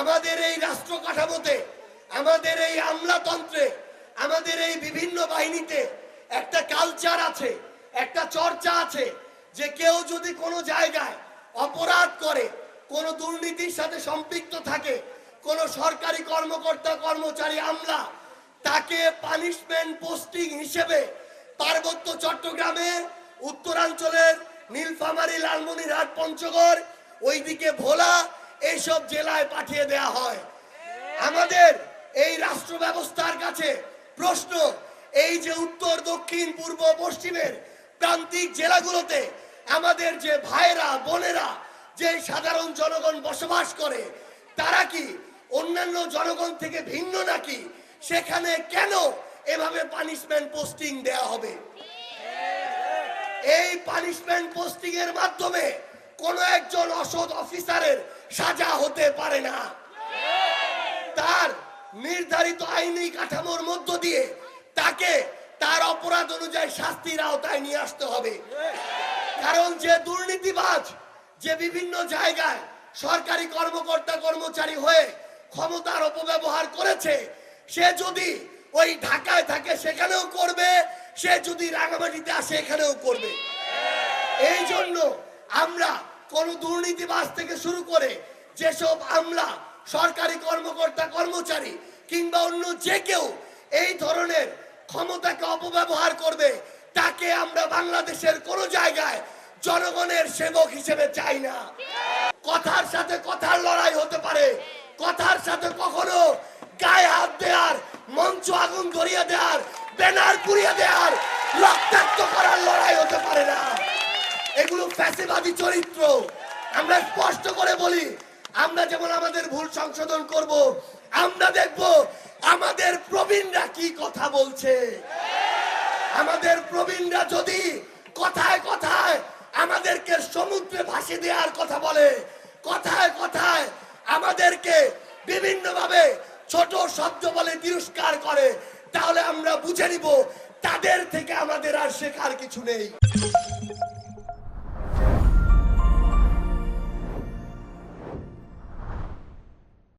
আমাদের এই রাষ্ট্র কাঠামোতে, আমাদের এই আমলাতন্ত্রে, আমাদের এই বিভিন্ন বাহিনীতে একটা কালচার আছে, একটা চর্চা আছে যে কেউ যদি কোনো জায়গায় অপরাধ করে, কোনো দুর্নীতির সাথে সম্পৃক্ত থাকে, কোনো সরকারি কর্মকর্তা, কর্মচারী, আমলা, তাকে পানিশমেন্ট পোস্টিং হিসেবে পার্বত্য চট্টগ্রামে, উত্তরাঞ্চলের নীলফামারী, লালমনিরহাট, পঞ্চগড়, ওইদিকে ভোলা এইসব জেলায় পাঠিয়ে দেয়া হয়। আমাদের এই রাষ্ট্র ব্যবস্থার কাছে প্রশ্ন, এই যে উত্তর, দক্ষিণ, পূর্ব, পশ্চিমের প্রান্তিক জেলাগুলোতে আমাদের যে ভাইরা বোনেরা, যে সাধারণ জনগণ বসবাস করে, তারা কি অন্যান্য জনগণ থেকে ভিন্ন নাকি? সেখানে কেন এভাবে পানিশমেন্ট পোস্টিং দেয়া হবে? এই পানিশমেন্ট পোস্টিং এর মাধ্যমে কোন একজন অসৎ অফিসারের সাজা হতে পারে না। তার নির্ধারিত আইনি কাঠামোর মধ্য দিয়ে তাকে তার অপরাধ অনুযায়ী শাস্তির আওতায় নিয়ে আসতে হবে। কারণ যে দুর্নীতিবাজ, যে বিভিন্ন জায়গায় সরকারি কর্মকর্তা কর্মচারী হয়ে ক্ষমতার অপব্যবহার করেছে, সে যদি ওই ঢাকায় থাকে সেখানেও করবে, সে যদি রাঙামাটিতে আসে এখানেও করবে। এই জন্য আমরা কোন দুর্নীতিবাজ থেকে শুরু করে যেসব আমলা, সরকারি কর্মকর্তা, কর্মচারী কিংবা অন্য যে কেউ এই ধরনের ক্ষমতাকে অপব্যবহার করবে, তাকে আমরা বাংলাদেশের কোন জায়গায় জনগণের সেবক হিসেবে চাই না। কথার সাথে কথার লড়াই হতে পারে, কথার সাথে কখনো ফ্যাসিবাদী চরিত্র। আমরা স্পষ্ট করে বলি, আমরা যেমন আমাদের ভুল সংশোধন করব, আমরা দেখব আমাদের প্রবীণরা কি কথা বলছে। আমাদের প্রবীণরা যদি কথায় কথায় আমাদেরকে সমুদ্রে ভাসি দেওয়ার কথা বলে, কথায় কথায় আমাদেরকে বিভিন্ন ভাবে ছোট শব্দ বলে তিরস্কার করে, তাহলে আমরা বুঝে নিব তাদের থেকে আমাদের আর শেখার কিছু নেই।